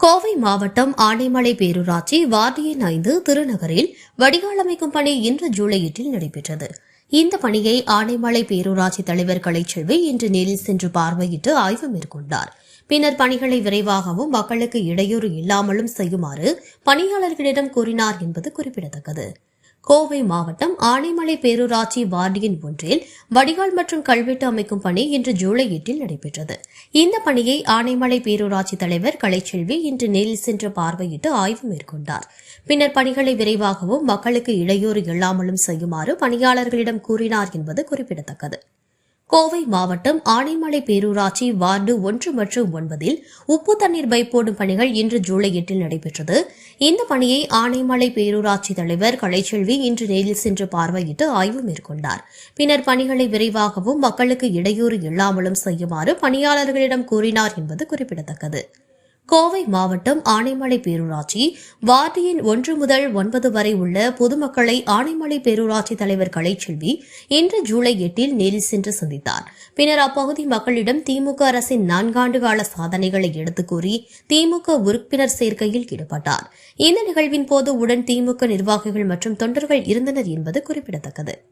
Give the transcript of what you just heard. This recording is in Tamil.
கோவை மாவட்டம் ஆனைமலை பேரூராட்சி வார்டியன் ஐந்து திருநகரில் வடிகால் அமைக்கும் பணி இன்று ஜூலை எட்டில் நடைபெற்றது. இந்த பணியை ஆனைமலை பேரூராட்சி தலைவர் கலைச்செல்வி இன்று நேரில் சென்று பார்வையிட்டு ஆய்வு மேற்கொண்டார். பின்னர் பணிகளை விரைவாகவும் மக்களுக்கு இடையூறு இல்லாமலும் செய்யுமாறு பணியாளர்களிடம் கூறினார் என்பது குறிப்பிடத்தக்கது. கோவை மாவட்டம் ஆனைமலை பேரூராட்சி வார்டியின் ஒன்றில் வடிகால் மற்றும் கல்வெட்டு அமைக்கும் பணி இன்று ஜூலை எட்டில் நடைபெற்றது. இந்த பணியை ஆனைமலை பேரூராட்சி தலைவர் கலைச்செல்வி இன்று நேரில் சென்று பார்வையிட்டு ஆய்வு மேற்கொண்டார். பின்னர் பணிகளை விரைவாகவும் மக்களுக்கு இடையூறு இல்லாமலும் செய்யுமாறு பணியாளர்களிடம் கூறினார் என்பது குறிப்பிடத்தக்கது. கோவை மாவட்டம் ஆனைமலை பேரூராட்சி வார்டு ஒன்று மற்றும் ஒன்பதில் உப்பு தண்ணீர் பைப்போடும் பணிகள் இன்று ஜூலை எட்டில் நடைபெற்றது. இந்த பணியை ஆனைமலை பேரூராட்சி தலைவர் கலைச்செல்வி இன்று நேரில் சென்று பார்வையிட்டு ஆய்வு மேற்கொண்டார். பின்னர் பணிகளை விரைவாகவும் மக்களுக்கு இடையூறு இல்லாமலும் செய்யுமாறு பணியாளர்களிடம் கூறினார் என்பது குறிப்பிடத்தக்கது. கோவை மாவட்டம் ஆனைமலை பேரூராட்சி வார்டு எண் ஒன்று முதல் ஒன்பது வரை உள்ள பொதுமக்களை ஆனைமலை பேரூராட்சி தலைவர் கலைச்செல்வி இன்று ஜூலை எட்டில் நேரில் சென்று சந்தித்தார். பின்னர் அப்பகுதி மக்களிடம் திமுக அரசின் நான்காண்டு கால சாதனைகளை எடுத்துக் கூறி திமுக உறுப்பினர் சேர்க்கையில் ஈடுபட்டார். இந்த நிகழ்வின் போது உடன் திமுக நிர்வாகிகள் மற்றும் தொண்டர்கள் இருந்தனர் என்பது குறிப்பிடத்தக்கது.